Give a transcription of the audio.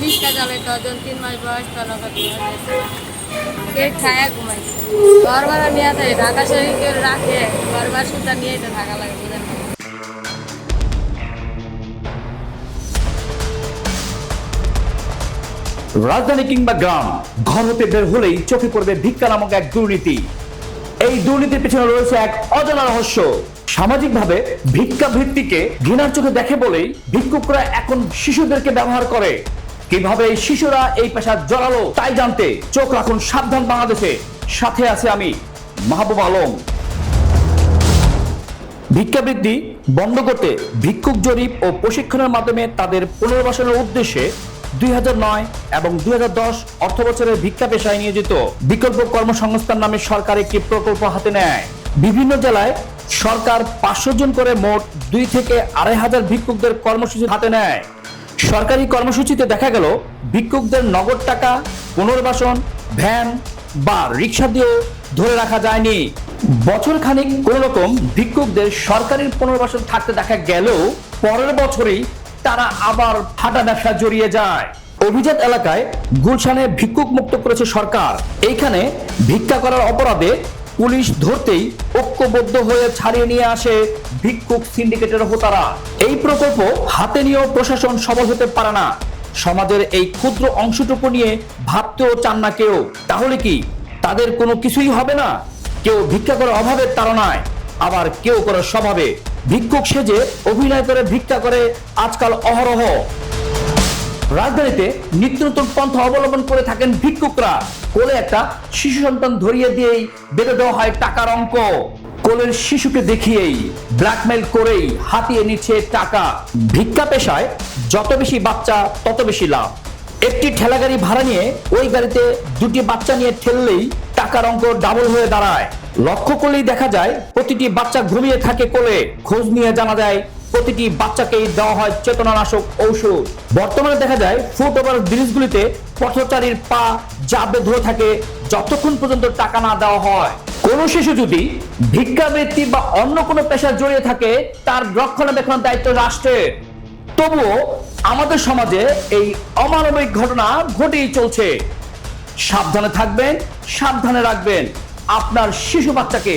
তিন মাস বয়স ঘর ভাড়া নিয়ে ঢাকা শরীর কেউ রাখে ঘর ভাড়া সুতা নিয়ে লাগে রাজধানী কিংবা গ্রাম ঘর হতে বের হলেই চোখে পড়বে ভিক্ষা নামক এক দুর্নীতি। এই দুর্নীতির পেছনে রয়েছে এক অজানা রহস্য। সামাজিকভাবে ভিক্ষা ভিত্তিকে ঘৃণার চোখে দেখে বলেই ভিক্ষুকরা এখন শিশুদেরকে ব্যবহার করে। কীভাবে শিশুরা এই পেশা জড়ালো তাই জানতে চোখ রাখুন সাবধান বাংলাদেশে। সাথে আছে আমি মাহবুব আলম। ভিক্ষাবৃত্তি বন্ধ করতে ভিক্ষুক জরিপ ও প্রশিক্ষণের মাধ্যমে তাদের পুনর্বাসনের উদ্দেশ্যে দুই হাজার নয় এবং দুই অর্থ বছরের ভিক্ষা পেশায় নিয়োজিত। বিকল্প কর্মসংস্থান নামে সরকার একটি প্রকল্প হাতে নেয়। বিভিন্ন জেলায় সরকার পাঁচশো জন করে মোট দুই থেকে আড়াই হাজার ভিক্ষুকদের কর্মসূচি হাতে নেয়। সরকারি কর্মসূচিতে দেখা গেল, ভিক্ষুকদের নগদ টাকা, পুনর্বাসন, ভ্যান বা রিক্সা দিয়েও ধরে রাখা যায়নি। বছর খানিক কোন রকম ভিক্ষুকদের সরকারি পুনর্বাসন থাকতে দেখা গেলেও পরের বছরই তারা আবার ফাটা ব্যবসা জড়িয়ে যায়। অভিজাত এলাকায় গুলশানে ভিক্ষুক মুক্ত করেছে সরকার। এইখানে ভিক্ষা করার অপরাধে পুলিশ ধরতেই ঐক্যবদ্ধ হয়ে ছাড়িয়ে নিয়ে আসে ভিক্ষুক সিন্ডিকেটের হোতারা। এই প্রকল্প হাতে নিয়েও প্রশাসন সবল হতে পারে না। সমাজের এই ক্ষুদ্র অংশটুকু নিয়ে ভাবতেও চান না কেউ। তাহলে কি তাদের কোনো কিছুই হবে না? কেউ ভিক্ষা করে অভাবের তাড়নায়, আবার কেউ করে স্বভাবে। ভিক্ষুক সেজে অভিনয় করে ভিক্ষা করে আজকাল অহরহ। রাজধানীতে নিত্য নতুন পন্থা অবলম্বন করে থাকেন ভিক্ষুকরা। কোলে একটা শিশু সন্তান ধরিয়ে দিয়েই বেঁধে দেওয়া হয় টাকার অঙ্ক। কোলের শিশুকে দেখিয়েই ব্ল্যাকমেল করেই হাতিয়ে নিচ্ছে টাকা। ভিক্ষা পেশায় যত বেশি বাচ্চা, তত বেশি লাভ। একটি ঠেলাগাড়ি ভাড়া নিয়ে ওই গাড়িতে দুটি বাচ্চা নিয়ে ঠেললেই টাকার অঙ্ক ডাবল হয়ে দাঁড়ায়। লক্ষ্য করলেই দেখা যায়, প্রতিটি বাচ্চা ঘুমিয়ে থাকে কোলে। খোঁজ নিয়ে জানা যায় প্রতিটি বাচ্চাকেই দেওয়া হয় চেতনানাশক ঔষধ। বর্তমানে দেখা যায় ফুট ওভার ব্রিজগুলিতে পথচারীর পা জাবে ধরে থাকে যতক্ষণ পর্যন্ত টাকা না দেওয়া হয়। কোনো শিশু যদি ভিক্ষাবৃত্তি বা অন্য কোনো পেশায় জড়িয়ে থাকে, তার রক্ষণাবেক্ষণের দায়িত্ব রাষ্ট্রের। তবুও আমাদের সমাজে এই অমানবিক ঘটনা ঘটেই চলছে। সাবধানে থাকবেন, সাবধানে রাখবেন। আপনার শিশু বাচ্চাকে